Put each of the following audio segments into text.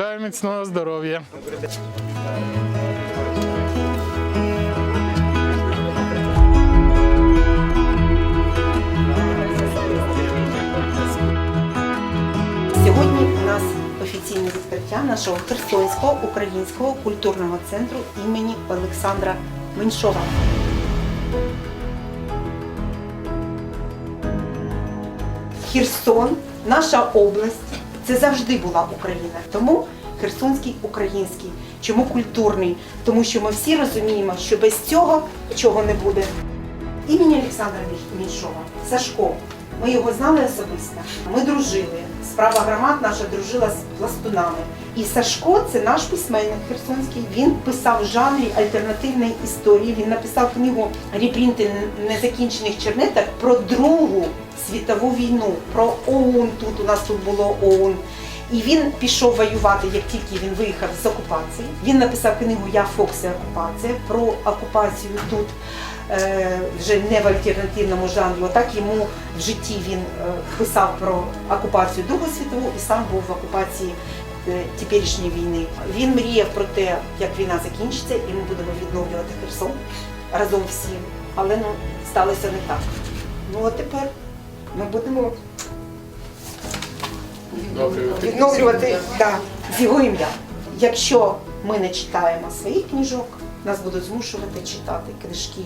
Бажаю міцного здоров'я. Сьогодні у нас офіційне відкриття нашого Херсонського українського культурного центру імені Олександра Меншова. Херсон, наша область, це завжди була Україна. Тому Херсонський український. Чому культурний? Тому що ми всі розуміємо, що без цього чого не буде. Імені Олександра Меншова, Сашко. Ми його знали особисто. Ми дружили. Справа громад наша дружила з пластунами. І Сашко це наш письменник херсонський. Він писав в жанрі альтернативної історії. Він написав книгу Репринти незакінчених чернеток про Другу світову війну, про ОУН. Тут у нас тут було ОУН. І він пішов воювати, як тільки він виїхав з окупації. Він написав книгу Я Фокс і окупація про окупацію тут е, вже не в альтернативному жанрі. Отак йому в житті він е, писав про окупацію Другу світову і сам був в окупації е, теперішньої війни. Він мріяв про те, як війна закінчиться, і ми будемо відновлювати Херсон разом всі. Але ну сталося не так. Ну а тепер ми будемо відновлювати да, з його ім'я. Якщо ми не читаємо своїх книжок, нас будуть змушувати читати книжки.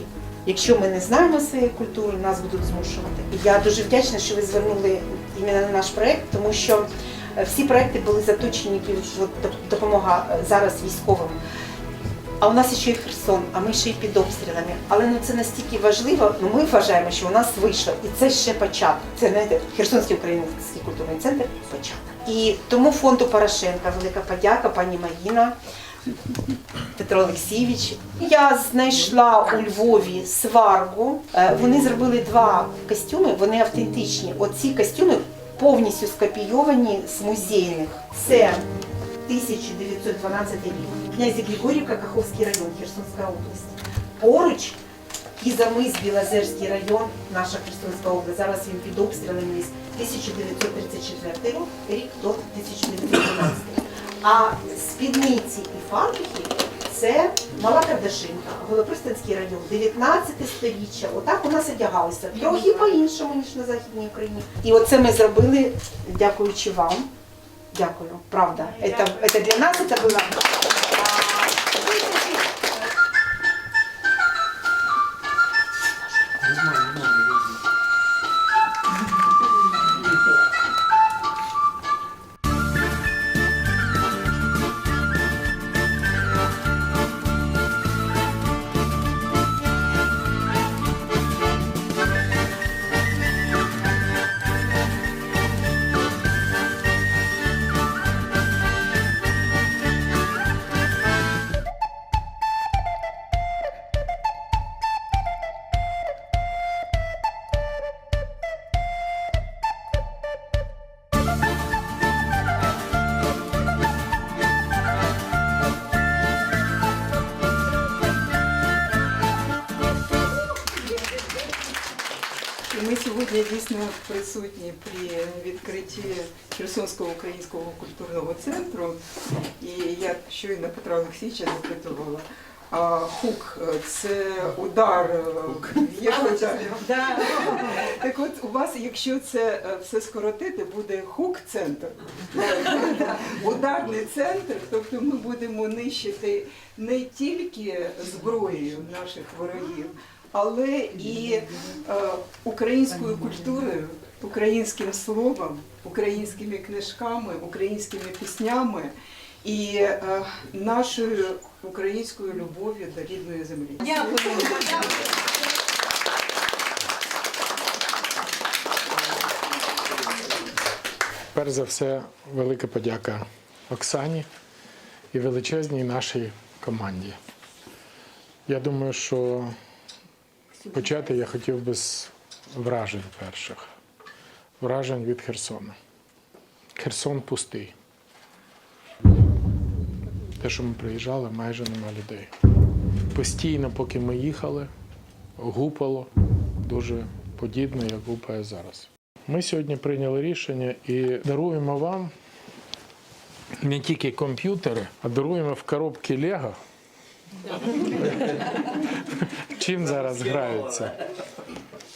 Якщо ми не знаємо своєї культури, нас будуть змушувати. І я дуже вдячна, що ви звернули іменно на наш проект, тому що е, всі проекти були заточені під допомога е, зараз військовим. А у нас ще й Херсон, а ми ще й під обстрілами. Але ну це настільки важливо. Ну ми вважаємо, що у нас вийшло, і це ще початок. Це знаєте, Херсонський український культурний центр початок. І тому фонду Порошенка велика подяка, пані Маріна. Петро Олексійович. Я знайшла у Львові сваргу. Е, Вони зробили два костюми, вони автентичні. Оці костюми повністю скопійовані з музейних. Це 1912 рік. Князі Григорівка, Каховський район, Херсонська область. Поруч Кізамис, Білозерський район, наша Херсонська область. Зараз він під обстрілами з 1934 рік до 1912. А спідниці і фартухи це Мала Кардашинка, Голопристанський район, 19 сторіччя. Отак у нас одягалися. Трохи по-іншому, ніж на Західній Україні. І оце ми зробили, дякуючи вам. Дякую, правда. Это, это для нас это было. сьогодні дійсно присутні при відкритті Херсонського українського культурного центру. І я щойно Петра Олексійовича запитувала. А хук е, це удар. е, Є удар? Да. Так от у вас, якщо це е, все скоротити, буде хук-центр. Ударний центр, тобто ми будемо нищити не тільки зброєю наших ворогів, але і е, українською культурою, українським словом, українськими книжками, українськими піснями і е, нашою українською любов'ю до рідної землі. Дякую. Перш за все, велика подяка Оксані і величезній нашій команді. Я думаю, що почати я хотів би з вражень перших. Вражень від Херсона. Херсон пустий. Те, що ми приїжджали, майже нема людей. Постійно, поки ми їхали, гупало дуже подібно, як гупає зараз. Ми сьогодні прийняли рішення і даруємо вам не тільки комп'ютери, а даруємо в коробки Лего. Чим зараз граються?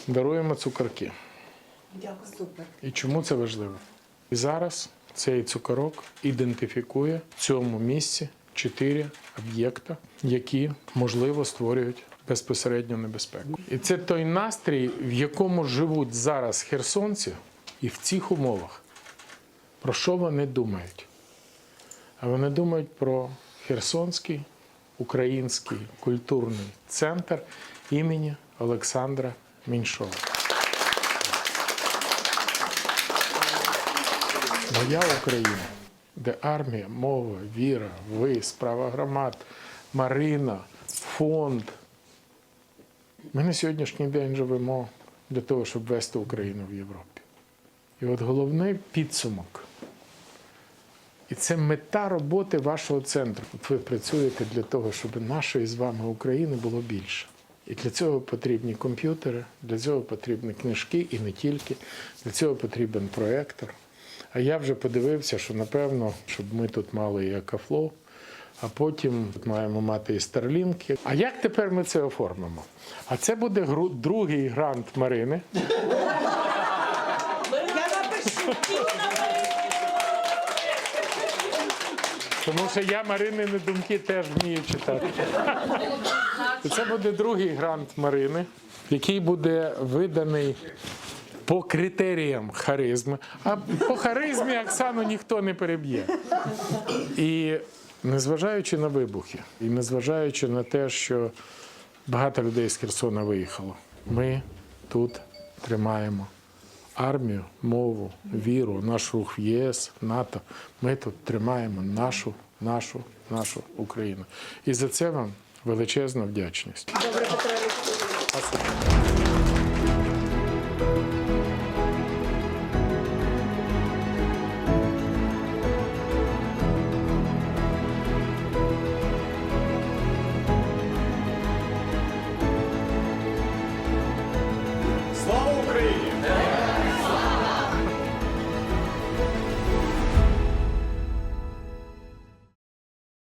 Даруємо цукорки. Супер. І чому це важливо? І зараз цей цукорок ідентифікує в цьому місці чотири об'єкта, які можливо створюють безпосередню небезпеку. І це той настрій, в якому живуть зараз херсонці, і в цих умовах. Про що вони думають? А вони думають про Херсонський український культурний центр імені Олександра Міншова. Моя Україна, де армія, мова, віра, ви, справа громад, Марина, фонд. Ми на сьогоднішній день живемо для того, щоб вести Україну в Європі. І от головний підсумок. І це мета роботи вашого центру. От ви працюєте для того, щоб нашої з вами України було більше. І для цього потрібні комп'ютери, для цього потрібні книжки і не тільки. Для цього потрібен проектор. А я вже подивився, що напевно, щоб ми тут мали і Акафло, а потім маємо мати і Старлінки. А як тепер ми це оформимо? А це буде гру- другий грант Марини. Я напишу. Тому що я Маринини думки теж вмію читати. Це буде другий грант Марини, який буде виданий по критеріям харизми. А по харизмі Оксану ніхто не переб'є. І незважаючи на вибухи, і незважаючи на те, що багато людей з Херсона виїхало, ми тут тримаємо армію, мову, віру, наш рух в ЄС, НАТО. Ми тут тримаємо нашу, нашу, нашу Україну. І за це вам величезна вдячність. Добре, Петро.